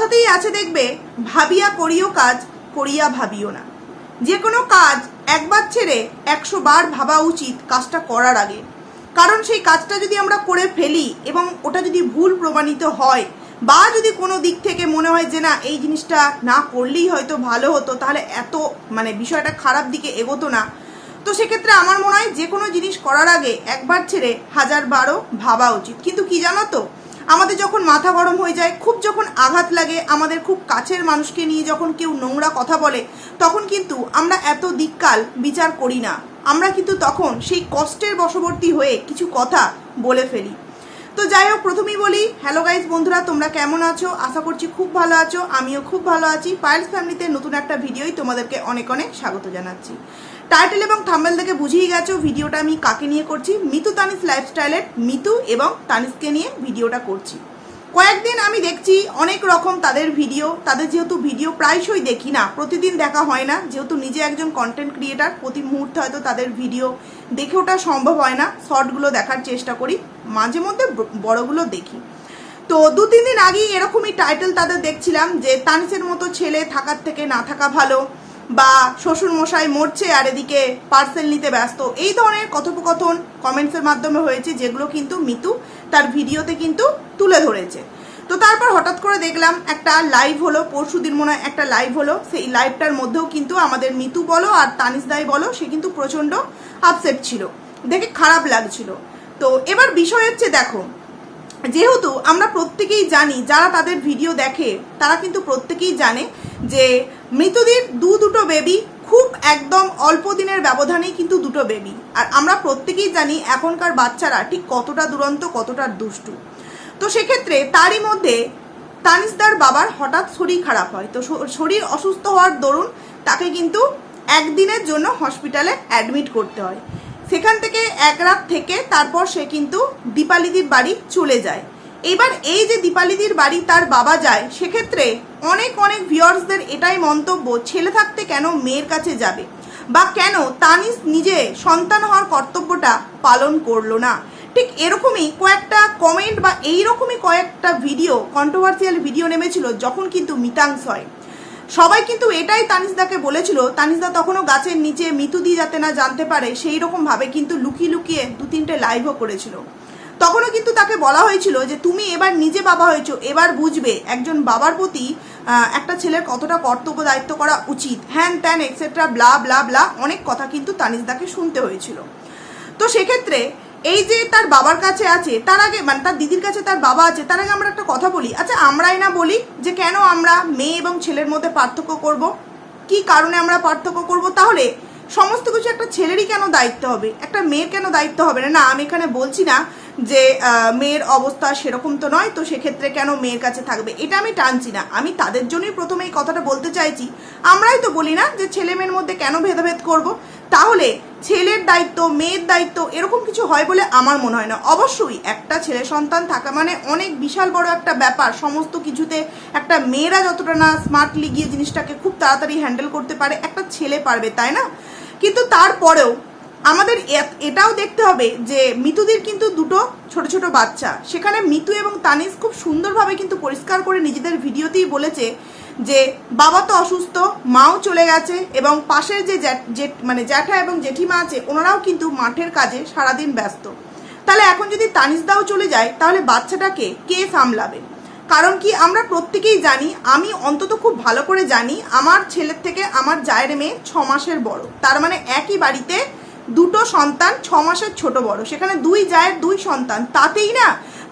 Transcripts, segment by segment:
কথাতেই আছে দেখবে, ভাবিয়া করিও কাজ, করিয়া ভাবিও না। যে কোনো কাজ একবার ছেড়ে একশো বার ভাবা উচিত কাজটা করার আগে। কারণ সেই কাজটা যদি আমরা করে ফেলি এবং ওটা যদি ভুল প্রমাণিত হয়, বা যদি কোনো দিক থেকে মনে হয় যে না, এই জিনিসটা না করলেই হয়তো ভালো হতো, তাহলে এত মানে বিষয়টা খারাপ দিকে এগোতো না। তো সেক্ষেত্রে আমার মনে হয় যে কোনো জিনিস করার আগে একবার ছেড়ে হাজার বারও ভাবা উচিত। কিন্তু কি জানো তো আমাদের যখন মাথা গরম হয়ে যায়, খুব যখন আঘাত লাগে, আমাদের খুব কাছের মানুষকে নিয়ে যখন কেউ নোংরা কথা বলে, তখন কিন্তু আমরা এত দিককাল বিচার করি না। আমরা কিন্তু তখন সেই কষ্টের বশবর্তী হয়ে কিছু কথা বলে ফেলি। তো যাই হোক, প্রথমেই বলি, হ্যালো গাইজ বন্ধুরা, তোমরা কেমন আছো? আশা করছি খুব ভালো আছো, আমিও খুব ভালো আছি। পায়েলস ফ্যামিলিতে নতুন একটা ভিডিওই তোমাদেরকে অনেক অনেক স্বাগত জানাচ্ছি। টাইটেল এবং থাম্বেল থেকে বুঝিয়ে গেছো ভিডিওটা আমি কাকে নিয়ে করছি? মিতু তানিস লাইফস্টাইলের মিতু এবং তানিসকে নিয়ে ভিডিওটা করছি। কয়েকদিন আমি দেখছি অনেক রকম তাদের ভিডিও, তাদের যেহেতু ভিডিও প্রায়শই দেখি না, প্রতিদিন দেখা হয় না, যেহেতু নিজে একজন কন্টেন্ট ক্রিয়েটার প্রতি মুহূর্তে হয়তো তাদের ভিডিও দেখে ওটা সম্ভব হয় না, শর্টগুলো দেখার চেষ্টা করি, মাঝে মধ্যে বড়গুলো দেখি। তো দু, তিন দিন আগেই এরকমই টাইটেল তাদের দেখছিলাম যে তানিসের মতো ছেলে থাকার থেকে না থাকা ভালো বা শ্বশুর মশাই মরছে আর এদিকে পার্সেল নিতে ব্যস্ত। এই ধরনের কথোপকথন কমেন্টসের মাধ্যমে হয়েছে, যেগুলো কিন্তু মিতু তার ভিডিওতে কিন্তু তুলে ধরেছে। তো তারপর হঠাৎ করে দেখলাম একটা লাইভ হলো, পরশু দিন মনে হয় একটা লাইভ হলো। সেই লাইভটার মধ্যেও কিন্তু আমাদের মিতু বলো আর তানিস দাই বলো, সে কিন্তু প্রচণ্ড আপসেট ছিল। দেখে খারাপ লাগছিল। তো এবার বিষয় হচ্ছে দেখো যেহেতু আমরা প্রত্যেকেই জানি, যারা তাদের ভিডিও দেখে, তারা কিন্তু প্রত্যেকেই জানে যে মৃতদের দু দুটো বেবি খুব একদম অল্প দিনের ব্যবধানেই কিন্তু দুটো বেবি আর আমরা প্রত্যেকেই জানি এখনকার বাচ্চারা ঠিক কতটা দুরন্ত, কতটা দুষ্টু। তো সেক্ষেত্রে তারই মধ্যে তানিসদার বাবার হঠাৎ শরীর খারাপ হয়। তো শরীর অসুস্থ হওয়ার দরুন তাকে কিন্তু একদিনের জন্য হসপিটালে অ্যাডমিট করতে হয়। সেখান থেকে এক রাত থেকে তারপর সে কিন্তু দীপালিদির বাড়ি চলে যায়। এবার এই যে দীপালিদির বাড়ি তার বাবা যায়, সেক্ষেত্রে অনেক অনেক ভিউয়ার্সদের এটাই মন্তব্য, ছেলে থাকতে কেন মেয়ের কাছে যাবে? বা কেন তানিস নিজে সন্তান হওয়ার কর্তব্যটা পালন করল না? ঠিক এরকমই কয়েকটা কমেন্ট বা এইরকমই কয়েকটা ভিডিও কন্ট্রোভার্সিয়াল ভিডিও নেমেছিল, যখন কিন্তু মিতাংশ হয়। সবাই কিন্তু এটাই তানিসদাকে বলেছিল। তানিসদা তখনও গাছের নিচে মিতুদি যাতে না জানতে পারে, সেই রকম ভাবে কিন্তু লুকিয়ে লুকিয়ে দু তিনটে লাইভও করেছিল। তখনও কিন্তু তাকে বলা হয়েছিল যে, তুমি এবার নিজে বাবা হয়েছো, এবার বুঝবে একজন বাবার প্রতি একটা ছেলের কতটা কর্তব্য দায়িত্ব করা উচিত। হ্যান ত্যান এক্সেট্রা ব্লা ব্লা ব্লা অনেক কথা কিন্তু তানিসদাকে শুনতে হয়েছিল। তো সেক্ষেত্রে এই যে তার বাবার কাছে আছে, তার আগে মানে তার দিদির কাছে তার বাবা আছে, তার আগে আমরা একটা কথা বলি। আচ্ছা আমরাই না বলি যে কেন আমরা মেয়ে এবং ছেলের মধ্যে পার্থক্য করব? কি কারণে আমরা পার্থক্য করব? তাহলে সমস্ত কিছু একটা ছেলেরই কেন দায়িত্ব হবে? একটা মেয়ের কেন দায়িত্ব হবে না? না, আমি এখানে বলছি না যে মেয়ের অবস্থা সেরকম তো নয়, তো সেক্ষেত্রে কেন মেয়ের কাছে থাকবে? এটা আমি টানছি না। আমি তাদের জন্যই প্রথমে এই কথাটা বলতে চাইছি। আমরাই তো বলি না যে ছেলে মেয়ের মধ্যে কেন ভেদাভেদ করব? তাহলে ছেলের দায়িত্ব, মেয়ের দায়িত্ব এরকম কিছু হয় বলে আমার মনে হয় না। অবশ্যই একটা ছেলে সন্তান থাকা মানে অনেক বিশাল বড় একটা ব্যাপার। সমস্ত কিছুতে একটা মেয়েরা যতটা না স্মার্টলি গিয়ে জিনিসটাকে খুব তাড়াতাড়ি হ্যান্ডেল করতে পারে, একটা ছেলে পারবে, তাই না? কিন্তু তারপরেও আমাদের এটাও দেখতে হবে যে মিতুদের কিন্তু দুটো ছোট ছোট বাচ্চা। সেখানে মিতু এবং তানিস খুব সুন্দরভাবে কিন্তু পরিষ্কার করে নিজেদের ভিডিওতেই বলেছে যে বাবা তো অসুস্থ, মাও চলে গেছে এবং পাশের যে মানে জ্যাঠা এবং জেঠিমা আছে, ওনারাও কিন্তু মাঠের কাজে সারাদিন ব্যস্ত। তাহলে এখন যদি তানিসদাও চলে যায়, তাহলে বাচ্চাটাকে কে সামলাবে? কারণ কি আমরা প্রত্যেকেই জানি, আমি অন্তত খুব ভালো করে জানি, আমার ছেলের থেকে আমার জায়ের মেয়ে ছ মাসের বড়। তার মানে একই বাড়িতে দুটো সন্তান ছ মাসের ছোট বড়। সেখানে দুই জায়ের দুই সন্তান। তাতেই না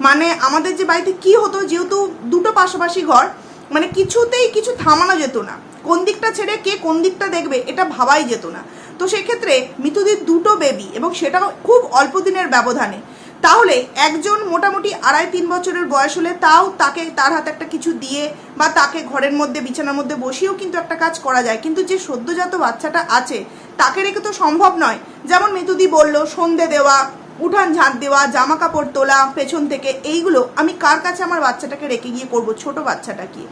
মানে আমাদের যে বাড়িতে কি হতো, যেহেতু দুটো পাশাপাশি ঘর মানে কিছুতেই কিছু থামানো যেত না। কোন দিকটা ছেড়ে কে কোন দিকটা দেখবে, এটা ভাবাই যেত না। তো সেক্ষেত্রে মিতুদির দুটো বেবি এবং সেটাও খুব অল্প দিনের ব্যবধানে। তাহলে একজন মোটামুটি আড়াই তিন বছরের বয়স হলে তাও তাকে তার হাতে একটা কিছু দিয়ে বা তাকে ঘরের মধ্যে, বিছানার মধ্যে বসিয়েও কিন্তু একটা কাজ করা যায়। কিন্তু যে সদ্যজাত বাচ্চাটা আছে, তাকে রেখে তো সম্ভব নয়। যেমন মিতুদি বলল, সন্ধে দেওয়া উঠান ঝাঁট দেওয়া জামা কাপড় তোলা, পেছন থেকে এইগুলো আমি কার কাছে আমার বাচ্চাটাকে রেখে গিয়ে করব? ছোট বাচ্চাটাকে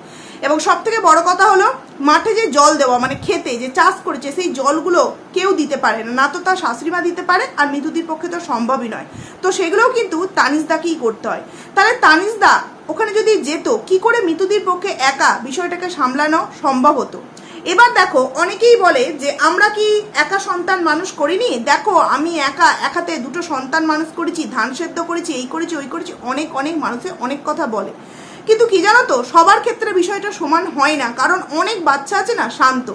এবং সব থেকে বড় কথা হলো, মাঠে যে জল দেওয়া মানে খেতে যে চাষ করেছে, সেই জলগুলো কেউ দিতে পারে না। না তো তার শাশুড়িমা দিতে পারে, আর মৃদুদির পক্ষে তো সম্ভবই নয়। তো সেগুলোও কিন্তু তানিজদাকেই করতে হয়। তাহলে তানিজদা ওখানে যদি যেত, কি করে মৃতুদির পক্ষে একা বিষয়টাকে সামলানো সম্ভব হতো? এবার দেখো, অনেকেই বলে যে, আমরা কি একা সন্তান মানুষ করিনি? দেখো, আমি একা, একাতে দুটো সন্তান মানুষ করেছি, ধান সেদ্ধ করেছি, এই করেছি, ওই করেছি, অনেক অনেক মানুষে অনেক কথা বলে। কিন্তু কি জানো তো, সবার ক্ষেত্রে বিষয়টা সমান হয় না, কারণ অনেক বাচ্চা আছে না শান্ত।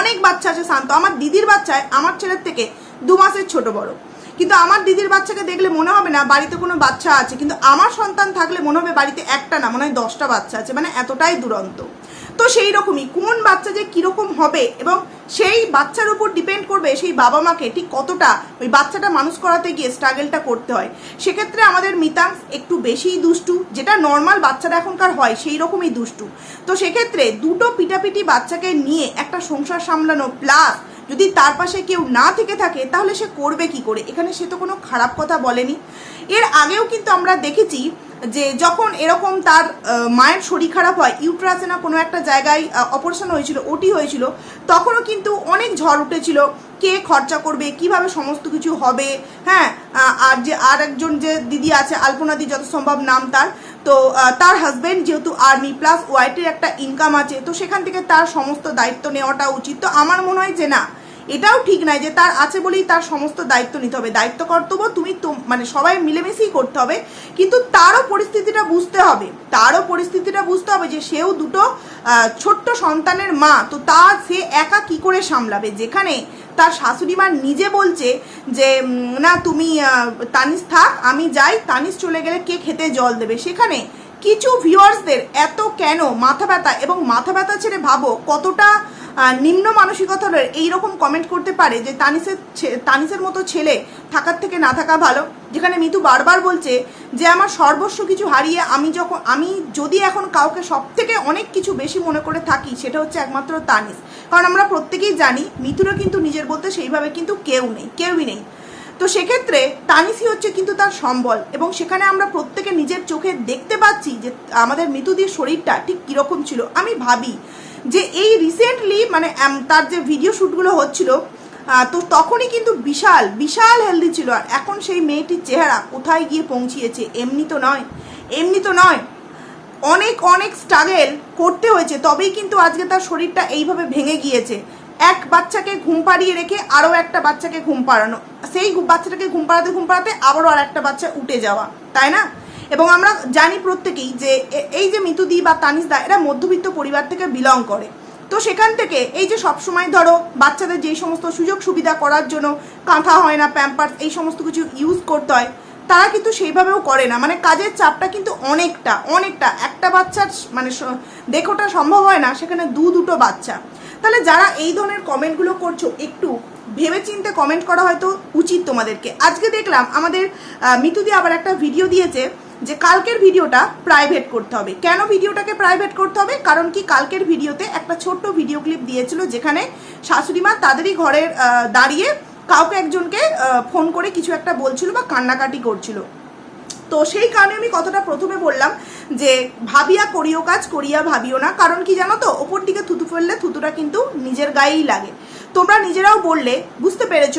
অনেক বাচ্চা আছে শান্ত। আমার দিদির বাচ্চায় আমার ছেলের থেকে দু মাসের ছোট বড়। কিন্তু আমার দিদির বাচ্চাকে দেখলে মনে হবে না, বাড়িতে কোনো বাচ্চা আছে। কিন্তু আমার সন্তান থাকলে মনে হবে বাড়িতে একটা না, মনে হয় দশটা বাচ্চা আছে মানে এতটাই দুরন্ত। তো সেই রকমই। কোন বাচ্চা যে কীরকম হবে এবং সেই বাচ্চার উপর ডিপেন্ড করবে সেই বাবা মাকে ঠিক কতটা ওই বাচ্চাটা মানুষ করাতে গিয়ে স্ট্রাগলটা করতে হয়। সেক্ষেত্রে আমাদের মিতাংশ একটু বেশিই দুষ্টু, যেটা নর্মাল বাচ্চারা এখনকার হয় সেই রকমই দুষ্টু। তো সেক্ষেত্রে দুটো পিটাপিটি বাচ্চাকে নিয়ে একটা সংসার সামলানো প্লাস যদি তার পাশে কেউ না থেকে থাকে, তাহলে সে করবে কি করে? এখানে সে তো কোনো খারাপ কথা বলেনি। এর আগেও কিন্তু আমরা দেখেছি যে যখন এরকম তার মায়ের শরীর খারাপ হয় ইউট্রাসে না কোনো একটা জায়গায় অপারেশন হয়েছিল ওটি হয়েছিল, তখনও কিন্তু অনেক ঝড় উঠেছিল, কে খরচা করবে, কীভাবে সমস্ত কিছু হবে হ্যাঁ আর যে আর একজন যে দিদি আছে আলপনাদি যত সম্ভব নাম তার, তো তার হাজব্যান্ড যেহেতু আর্মি প্লাস ওয়াইটের একটা ইনকাম আছে, তো সেখান থেকে তার সমস্ত দায়িত্ব নেওয়াটা উচিত। তো আমার মনে হয় যে না এটাও ঠিক নয় যে তার আছে বলেই তার সমস্ত দায়িত্ব নিতে হবে। দায়িত্ব, কর্তব্য তুমি মানে সবাই মিলেমিশেই করতে হবে। কিন্তু তারও পরিস্থিতিটা বুঝতে হবে। তারও পরিস্থিতিটা বুঝতে হবে যে সেও দুটো ছোট্ট সন্তানের মা। তো তা সে একা কি করে সামলাবে? যেখানে তার শাশুড়ি মা নিজে বলছে যে না, তুমি তানিস থাক, আমি যাই। তানিস চলে গেলে কে খেতে জল দেবে? সেখানে কিছু ভিউয়ার্সদের এত কেন মাথা ব্যথা এবং মাথা ব্যথা ছেড়ে ভাবো কতটা নিম্ন মানসিকতার এইরকম কমেন্ট করতে পারে যে তানিসের তানিসের মতো ছেলে থাকার থেকে না থাকা ভালো। যেখানে মিতু বারবার বলছে যে, আমার সর্বস্ব কিছু হারিয়ে আমি যখন, আমি যদি এখন কাউকে সব থেকে অনেক কিছু বেশি মনে করে থাকি, সেটা হচ্ছে একমাত্র তানিস। কারণ আমরা প্রত্যেকেই জানি মিতুরও কিন্তু নিজের বলতে সেইভাবে কিন্তু কেউ নেই, কেউই নেই। তো সেক্ষেত্রে তানিসি হচ্ছে কিন্তু তার সম্বল এবং সেখানে আমরা প্রত্যেকে নিজের চোখে দেখতে পাচ্ছি যে, আমাদের মৃতুদির শরীরটা ঠিক কীরকম ছিল। আমি ভাবি যে এই রিসেন্টলি মানে তার যে ভিডিও শ্যুটগুলো হচ্ছিল তো তখনই কিন্তু বিশাল বিশাল হেলদি ছিল। আর এখন সেই মেয়েটির চেহারা কোথায় গিয়ে পৌঁছিয়েছে, এমনি তো নয়, এমনি তো নয়। অনেক অনেক স্ট্রাগেল করতে হয়েছে, তবেই কিন্তু আজকে তার শরীরটা এইভাবে ভেঙে গিয়েছে। এক বাচ্চাকে ঘুম পাড়িয়ে রেখে আরও একটা বাচ্চাকে ঘুম পাড়ানো, সেই বাচ্চাটাকে ঘুম পাড়াতে ঘুম পাড়াতে আবারও আর একটা বাচ্চা উঠে যাওয়া, তাই না? এবং আমরা জানি প্রত্যেকেই যে এই যে মিতুদি বা তানিসদা এরা মধ্যবিত্ত পরিবার থেকে বিলং করে। তো সেখান থেকে এই যে সবসময় ধরো বাচ্চাদের যেই সমস্ত সুযোগ সুবিধা করার জন্য কাঁথা হয় না প্যাম্পার্স এই সমস্ত কিছু ইউজ করতে হয়, তারা কিন্তু সেইভাবেও করে না। মানে কাজের চাপটা কিন্তু অনেকটা অনেকটা। একটা বাচ্চার মানে দেখোটা সম্ভব হয় না, সেখানে দু দুটো বাচ্চা। তাহলে যারা এই ধরনের কমেন্টগুলো করছ, একটু ভেবেচিন্তে কমেন্ট করা হয়তো উচিত তোমাদেরকে। আজকে দেখলাম আমাদের মিতুদি আবার একটা ভিডিও দিয়েছে যে কালকের ভিডিওটা প্রাইভেট করতে হবে। কেন ভিডিওটাকে প্রাইভেট করতে হবে? কারণ কি কালকের ভিডিওতে একটা ছোট্ট ভিডিও ক্লিপ দিয়েছিল যেখানে শাশুড়ি মা তাদেরই ঘরের দাঁড়িয়ে কাউকে একজনকে ফোন করে কিছু একটা বলছিল বা কান্নাকাটি করছিল। তো সেই কারণে আমি কথাটা প্রথমে বললাম যে ভাবিয়া করিও কাজ, করিয়া ভাবিও না। কারণ কি জানো তো? ওপর দিকে থুতু ফেললে থুতুটা কিন্তু নিজের গায়েই লাগে। তোমরা নিজেরাও বললে, বুঝতে পেরেছ,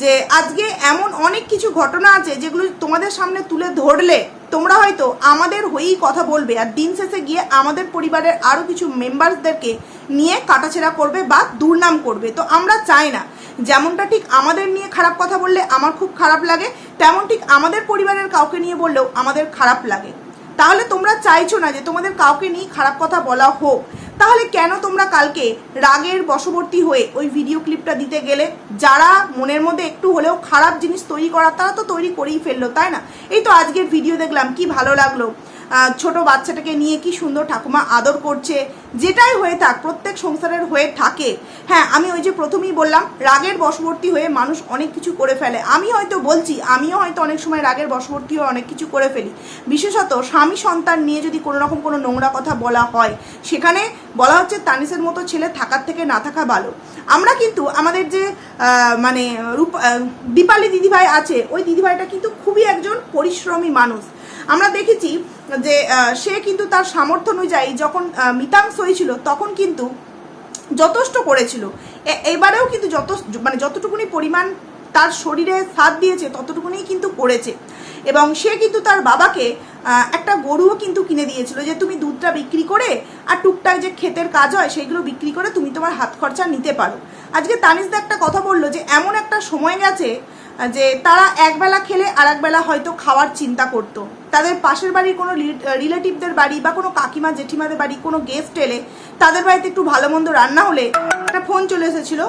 যে আজকে এমন অনেক কিছু ঘটনা আছে যেগুলো তোমাদের সামনে তুলে ধরলে তোমরা হয়তো আমাদের হয়েই কথা বলবে আর দিন শেষে গিয়ে আমাদের পরিবারের আরও কিছু মেম্বারসদেরকে নিয়ে কাটাছেড়া করবে বা দুর্নাম করবে। তো আমরা চাই না, যেমনটা ঠিক আমাদের নিয়ে খারাপ কথা বললে আমার খুব খারাপ লাগে, তেমন ঠিক আমাদের পরিবারের কাউকে নিয়ে বললেও আমাদের খারাপ লাগে। তাহলে তোমরা চাইছো না যে তোমাদের কাউকে নিয়ে খারাপ কথা বলা হোক। তাহলে কেন তোমরা কালকে রাগের বশবর্তী হয়ে ওই ভিডিও ক্লিপটা দিতে গেলে? যারা মনের মধ্যে একটু হলেও খারাপ জিনিস তৈরি করার, তারা তো তৈরি করেই ফেলল, তাই না? এই তো আজকের ভিডিও দেখলাম, কি ভালো লাগল। ছোট বাচ্চাটাকে নিয়ে কি সুন্দর ঠাকুমা আদর করছে যেটাই হয়ে থাক, প্রত্যেক সংসারের হয়ে থাকে। হ্যাঁ আমি ওই যে প্রথমেই বললাম, রাগের বশবর্তী হয়ে মানুষ অনেক কিছু করে ফেলে। আমি হয়তো বলছি, আমিও হয়তো অনেক সময় রাগের বশবর্তী হয়ে অনেক কিছু করে ফেলি। বিশেষত স্বামী সন্তান নিয়ে যদি কোনো রকম কোনো নোংরা কথা বলা হয়, সেখানে বলা হচ্ছে তানিসের মতো ছেলে থাকার থেকে না থাকা ভালো। আমরা কিন্তু আমাদের যে মানে রূপ দীপালি দিদিভাই আছে, ওই দিদিভাইটা কিন্তু খুবই একজন পরিশ্রমী মানুষ। আমরা দেখেছি যে সে কিন্তু তার সামর্থ্য অনুযায়ী যখন মিতাংশ হয়েছিল, তখন কিন্তু যথেষ্ট করেছিল। এবারেও কিন্তু যত মানে যতটুকুনি পরিমাণ তার শরীরে সাথ দিয়েছে, ততটুকুনি কিন্তু করেছে। এবং সে কিন্তু তার বাবাকে একটা গরুও কিন্তু কিনে দিয়েছিল যে, তুমি দুধটা বিক্রি করে আর টুকটাক যে ক্ষেতের কাজ হয় সেইগুলো বিক্রি করে তুমি তোমার হাত খরচা নিতে পারো। আজকে তানিসদা একটা কথা বলল যে, এমন একটা সময় গেছে যে তারা একবেলা খেলে আর একবেলা হয়তো খাওয়ার চিন্তা করত। তাদের পাশের বাড়ির কোনো রিলেটিভদের বাড়ি বা কোনো কাকিমা, জেঠিমাদের বাড়ি কোনো গেস্ট এলে তাদের বাড়িতে একটু ভালো মন্দ রান্না হলে একটা ফোন চলে এসেছিল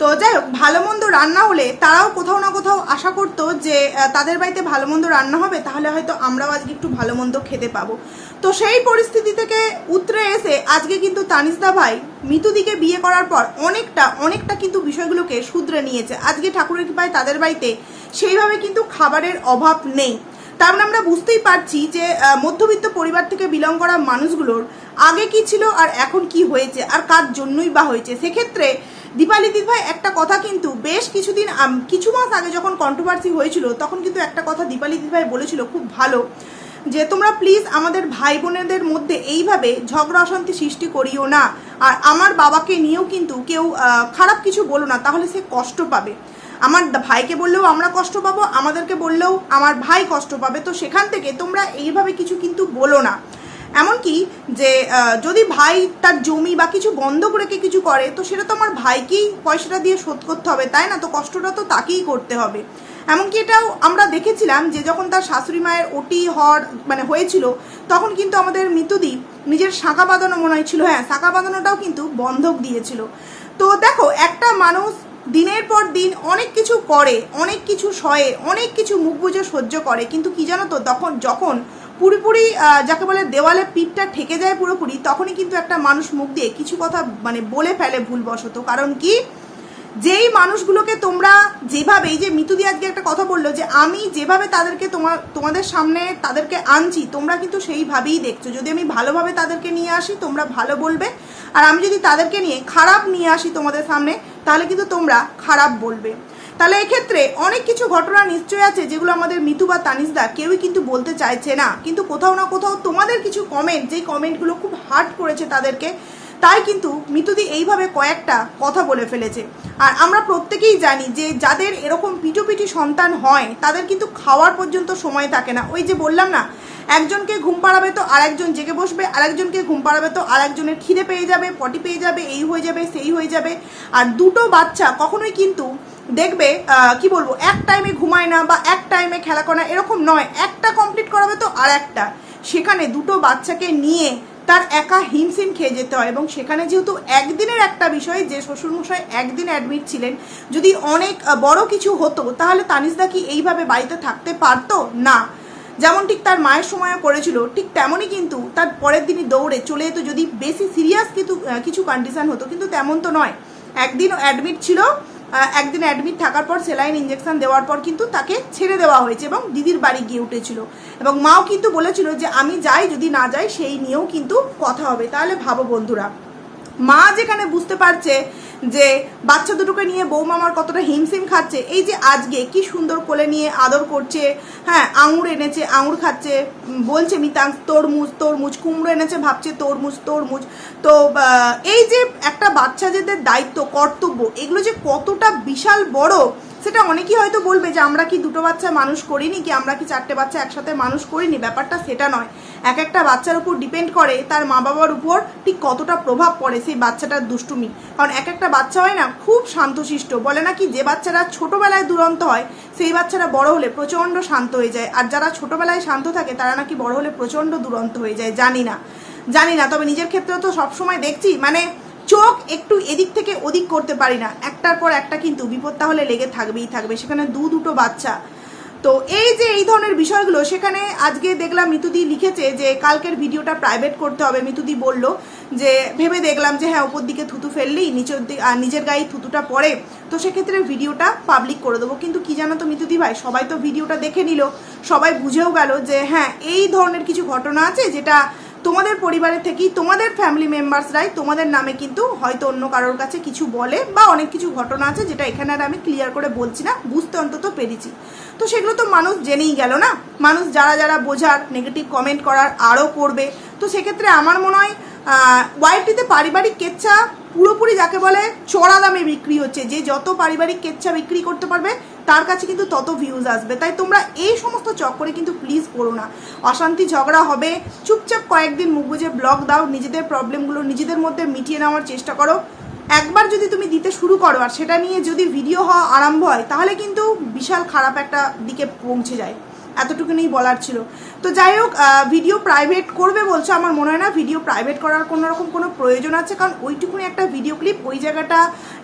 তো যাই হোক, ভালো মন্দ রান্না হলে তারাও কোথাও না কোথাও আশা করতো যে তাদের বাড়িতে ভালো মন্দ রান্না হবে, তাহলে হয়তো আমরাও আজকে একটু ভালো মন্দ খেতে পাবো। তো সেই পরিস্থিতি থেকে উতরে এসে আজকে কিন্তু তানিসদা ভাই মিতুদিকে বিয়ে করার পর অনেকটা অনেকটা কিন্তু বিষয়গুলোকে শুধরে নিয়েছে। আজকে ঠাকুরের কৃপায় তাদের বাড়িতে সেইভাবে কিন্তু খাবারের অভাব নেই। তার মানে আমরা বুঝতেই পারছি যে মধ্যবিত্ত পরিবার থেকে বিলং করা মানুষগুলোর আগে কি ছিল আর এখন কি হয়েছে আর কার জন্যই বা হয়েছে। সেক্ষেত্রে দীপালি দিদিভাই একটা কথা কিন্তু বেশ কিছুদিন কিছু মাস আগে যখন কন্ট্রোভার্সি হয়েছিল, তখন কিন্তু একটা কথা দীপালি দিদিভাই বলেছিল খুব ভালো যে, তোমরা প্লিজ আমাদের ভাই বোনেদের মধ্যে এইভাবে ঝগড়া অশান্তি সৃষ্টি করিও না। আর আমার বাবাকে নিয়েও কিন্তু কেউ খারাপ কিছু বলো না, তাহলে সে কষ্ট পাবে। আমার ভাইকে বললেও আমরা কষ্ট পাবো, আমাদেরকে বললেও আমার ভাই কষ্ট পাবে। তো সেখান থেকে তোমরা এইভাবে কিছু কিন্তু বলো না। এমনকি যে যদি ভাই তার জমি বা কিছু বন্ধক রেখে কিছু করে, তো সেটা তো আমার ভাইকেই পয়সাটা দিয়ে শোধ করতে হবে, তাই না? তো কষ্টটা তো তাকেই করতে হবে। এমনকি এটাও আমরা দেখেছিলাম যে, যখন তার শাশুড়ি মায়ের ওটি হওয়ার মানে হয়েছিল, তখন কিন্তু আমাদের মৃতদ্বীপ নিজের শাঁখা বাঁধানো মনে হয়েছিল হ্যাঁ শাঁখা বাঁধানোটাও কিন্তু বন্ধক দিয়েছিল। তো দেখো, একটা মানুষ দিনের পর দিন অনেক কিছু করে, অনেক কিছু সয়ে, অনেক কিছু মুখ বুঝে সহ্য করে, কিন্তু কি জানো তো, তখন, যখন পুরোপুরি যাকে বলে দেওয়ালে পিঠটা ঠেকে যায় পুরোপুরি, তখনই কিন্তু একটা মানুষ মুখ দিয়ে কিছু কথা মানে বলে ফেলে ভুলবশত। কারণ কি? যেই মানুষগুলোকে তোমরা যেভাবে, এই যে মিতুদি আজকে একটা কথা বলল যে, আমি যেভাবে তাদেরকে তোমার, তোমাদের সামনে তাদেরকে আনছি, তোমরা কিন্তু সেইভাবেই দেখছ। যদি আমি ভালোভাবে তাদেরকে নিয়ে আসি, তোমরা ভালো বলবে। আর আমি যদি তাদেরকে নিয়ে, খারাপ নিয়ে আসি তোমাদের সামনে তাহলে কিন্তু তোমরা খারাপ বলবে। তাহলে এক্ষেত্রে অনেক কিছু ঘটনা নিশ্চয়ই আছে যেগুলো আমাদের মিতু বা তানিসদা কেউই কিন্তু বলতে চাইছে না। কিন্তু কোথাও না কোথাও তোমাদের কিছু কমেন্ট যেই কমেন্টগুলো খুব হার্ট করেছে তাদেরকে তাই কিন্তু মিতুদি এইভাবে কয়েকটা কথা বলে ফেলেছে। আর আমরা প্রত্যেকেই জানি যে যাদের এরকম পিটুপিটি সন্তান হয়, তাদের কিন্তু খাওয়ার পর্যন্ত সময় থাকে না। ওই যে বললাম না, একজনকে ঘুম পাড়াবে তো আরেকজন জেগে বসবে, আরেকজনকে ঘুম পাড়াবে তো আরেকজনের খিদে পেয়ে যাবে, পটি পেয়ে যাবে, এই হয়ে যাবে, সেই হয়ে যাবে। আর দুটো বাচ্চা কখনোই কিন্তু দেখবে কি বলব, এক টাইমে ঘুমায় না বা এক টাইমে খেলা করে এরকম নয়। একটা কমপ্লিট করাবে তো আর একটা সেখানে দুটো বাচ্চাকে নিয়ে তার একা হিমশিম খেয়ে যেতে হয় এবং সেখানে যেহেতু একদিনের একটা বিষয় যে শ্বশুরমশাই একদিন অ্যাডমিট ছিলেন যদি অনেক বড় কিছু হতো তাহলে তানিসদা কি এইভাবে বাড়িতে থাকতে পারতো? না। যেমন ঠিক তার মায়ের সময়ও করেছিল ঠিক তেমনই কিন্তু তার পরের দিনই দৌড়ে চলে যেত। যদি বেশি সিরিয়াস আহ, কিছু কন্ডিশন হতো কিন্তু তেমন তো নয়। একদিন অ্যাডমিট ছিল একদিন অ্যাডমিট থাকার পর সেলাইন ইঞ্জেকশন দেওয়ার পর কিন্তু তাকে ছেড়ে দেওয়া হয়েছে এবং দিদির বাড়ি গিয়ে উঠেছিল। এবং মাও কিন্তু বলেছিল যে, আমি যাই, যদি না যাই, সেই নিয়েও কিন্তু কথা হবে। তাহলে ভাবো বন্ধুরা মা যেখানে বুঝতে পারছে যে বাচ্চা দুটোকে নিয়ে বৌমা আমার কতটা হিমসিম খাচ্ছে, এই যে আজকে কি সুন্দর কোলে নিয়ে আদর করছে হ্যাঁ আঙুর এনেছে, আঙুর খাচ্ছে বলছে মিতাংশ, তরমুজ তরমুজ, কুমড়ো এনেছে, ভাবছে তরমুজ তরমুজ। তো এই যে একটা বাচ্চা যেদের দায়িত্ব, কর্তব্য, এগুলো যে কতটা বিশাল বড় সেটা অনেকেই হয়তো বলবে যে আমরা কি দুটো বাচ্চা মানুষ করিনি কি আমরা কি চারটে বাচ্চা একসাথে মানুষ করিনি? ব্যাপারটা সেটা নয়। এক একটা বাচ্চার উপর ডিপেন্ড করে তার মা বাবার উপর ঠিক কতটা প্রভাব পড়ে সেই বাচ্চাটার দুষ্টুমি। কারণ এক একটা বাচ্চা হয় না, খুব শান্তশিষ্ট। বলে না কি, যে বাচ্চারা ছোটবেলায় দুরন্ত হয়, সেই বাচ্চারা বড় হলে প্রচণ্ড শান্ত হয়ে যায়। আর যারা ছোটবেলায় শান্ত থাকে, তারা নাকি বড় হলে প্রচণ্ড দুরন্ত হয়ে যায়। জানি না। জানি না, তবে নিজের ক্ষেত্রে তো সবসময় দেখছি। মানে চোখ একটু এদিক থেকে ওদিক করতে পারি না। একটার পর একটা কিন্তু বিপদ তাহলে লেগে থাকবেই থাকবে। সেখানে দু দুটো বাচ্চা। তো এই যে এই ধরনের বিষয়গুলো, সেখানে আজকে দেখলাম মিতুদি লিখেছে যে কালকের ভিডিওটা প্রাইভেট করতে হবে। মিতুদি বলল যে ভেবে দেখলাম যে হ্যাঁ ওপর দিকে থুতু ফেললেই নিচের দিকে নিজের গায়ে থুতুটা পড়ে। তো সেক্ষেত্রে ভিডিওটা পাবলিক করে দেবো। কিন্তু কি জানো তো মিতুদি ভাই, সবাই তো ভিডিওটা দেখে নিল। সবাই বুঝেও গেল যে হ্যাঁ এই ধরনের কিছু ঘটনা আছে যেটা তোমাদের পরিবারের থেকেই তোমাদের ফ্যামিলি মেম্বার্সরাই তোমাদের নামে কিন্তু হয়তো অন্য কারোর কাছে কিছু বলে বা অনেক কিছু ঘটনা আছে যেটা এখানে আর আমি ক্লিয়ার করে বলছি না, বুঝতে অন্তত পেরেছি। তো সেগুলো তো মানুষ জেনেই গেল না? মানুষ যারা যারা বোঝার নেগেটিভ কমেন্ট করার আরও করবে। তো সেক্ষেত্রে আমার মনে হয় ওয়াইটিতে পারিবারিক কেচ্ছা পুরোপুরি যাকে বলে চড়া দামে বিক্রি হচ্ছে। যে যত পারিবারিক কেচ্ছা বিক্রি করতে পারবে তার কাছে কিন্তু তত ভিউজ আসবে। তাই তোমরা এই সমস্ত চক্করে কিন্তু প্লিজ করো না। অশান্তি ঝগড়া হবে। চুপচাপ কয়েকদিন মুখ বুঝে ব্লগ দাও। নিজেদের প্রবলেমগুলো নিজেদের মধ্যে মিটিয়ে নেওয়ার চেষ্টা করো। একবার যদি তুমি দিতে শুরু করো, আর সেটা নিয়ে যদি ভিডিও হওয়া আরম্ভ হয়, তাহলে কিন্তু বিশাল খারাপ একটা দিকে পৌঁছে যায়। এতটুকুনি বলার ছিল। তো যাই হোক ভিডিও প্রাইভেট করবে বলছো, আমার মনে হয় না ভিডিও প্রাইভেট করার কোনো রকম কোনো প্রয়োজন আছে, কারণ ওইটুকুনি একটা ভিডিও ক্লিপ ওই জায়গাটা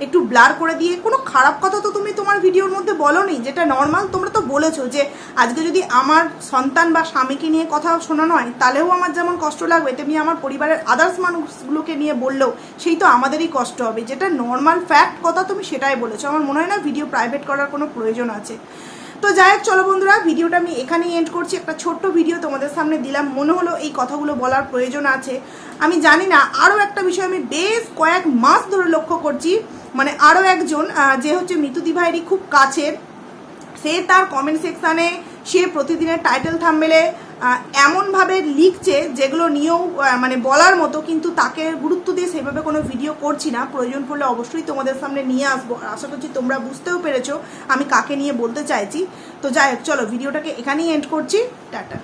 একটু ব্লার করে দিয়ে কোনো খারাপ কথা তো তুমি তোমার ভিডিওর মধ্যে বলো নি যেটা নর্মাল তোমরা তো বলেছ যে আজকে যদি আমার সন্তান বা স্বামীকে নিয়ে কথা শোনানো হয়, তাহলেও আমার যেমন কষ্ট লাগবে, তেমনি আমার পরিবারের আদার্স মানুষগুলোকে নিয়ে বললেও সেই তো আমাদেরই কষ্ট হবে। যেটা নর্মাল ফ্যাক্ট কথা তুমি সেটাই বলেছ, আমার মনে হয় না ভিডিও প্রাইভেট করার কোনো প্রয়োজন আছে। তো যাই হোক, চলো বন্ধুরা, ভিডিওটা আমি এখানেই এন্ড করছি। একটা ছোট্ট ভিডিও তোমাদের সামনে দিলাম। মনে হলো এই কথাগুলো বলার প্রয়োজন আছে। আমি জানি না আরও একটা বিষয় আমি বেশ কয়েক মাস ধরে লক্ষ্য করছি। মানে আরও একজন যে হচ্ছে মিতুদি ভাইয়েরই খুব কাছের। সে তার কমেন্ট সেকশানে সে প্রতিদিনের টাইটেল থাম্বেলে এমনভাবে লিখছে যেগুলো নিয়েও মানে বলার মতো, কিন্তু তাকে গুরুত্ব দিয়ে সেভাবে কোনো ভিডিও করছি না। প্রয়োজন পড়লে অবশ্যই তোমাদের সামনে নিয়ে আসব। আশা করছি তোমরা বুঝতেও পেরেছ আমি কাকে নিয়ে বলতে চাইছি। তো যাই হোক, চলো ভিডিওটাকে এখানেই এন্ড করছি। টাটা।